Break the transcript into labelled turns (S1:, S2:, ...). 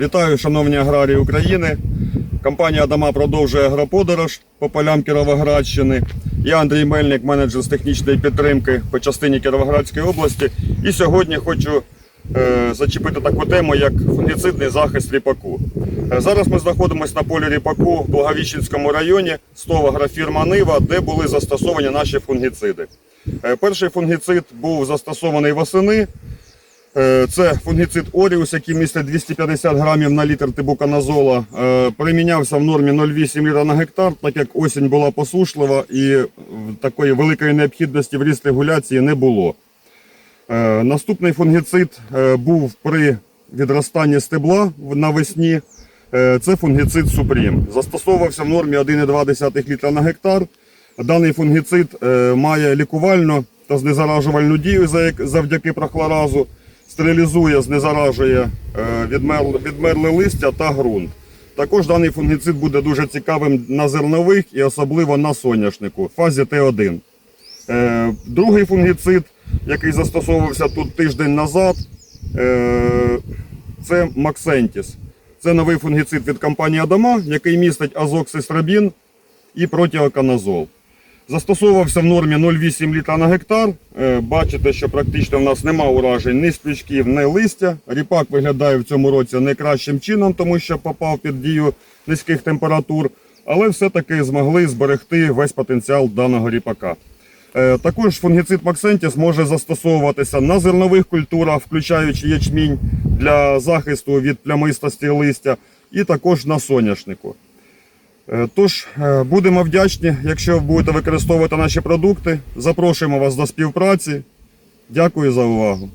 S1: Вітаю, шановні аграрії України. Компанія Адама продовжує агроподорож по полям Кіровоградщини. Я Андрій Мельник, менеджер з технічної підтримки по частині Кіровоградської області. І сьогодні хочу е, зачепити таку тему, як фунгіцидний захист ріпаку. Е, зараз ми знаходимося на полі ріпаку в Благовіщенському районі, стова агрофірма Нива, де були застосовані наші фунгіциди. Е, перший фунгіцид був застосований восени. Е, Це фунгіцид Оріус, який містить 250 грамів на літр тибуканазола. Е, Примінявся в нормі 0,8 літра на гектар, так як осінь була посушлива і такої великої необхідності в ріст регуляції не було. Е, Наступний фунгіцид був при відростанні стебла навесні. Це фунгіцид Супрім. Застосовувався в нормі 1,2 літра на гектар. Даний фунгіцид має лікувальну та знезаражувальну дію завдяки прохлоразу, стерилізує, знезаражує е, відмерле, листя та ґрунт. Також даний фунгіцид буде дуже цікавим на зернових і особливо на соняшнику в фазі Т1. Е, Другий фунгіцид, який застосовувався тут тиждень назад, е, це Максентіс. Це новий фунгіцид від компанії Адама, який містить азоксистрабін і протіоканазол. Застосовувався в нормі 0,8 літра на гектар. Е, Бачите, що практично в нас нема уражень ні стрічків, ні листя. Ріпак виглядає в цьому році найкращим чином, тому що попав під дію низьких температур, але все-таки змогли зберегти весь потенціал даного ріпака. Е, Також фунгіцид Максентіс може застосовуватися на зернових культурах, включаючи ячмінь для захисту від плямистості листя, і також на соняшнику. Е, Тож е, будемо вдячні, якщо будете використовувати наші продукти. Запрошуємо вас до співпраці. Дякую за увагу.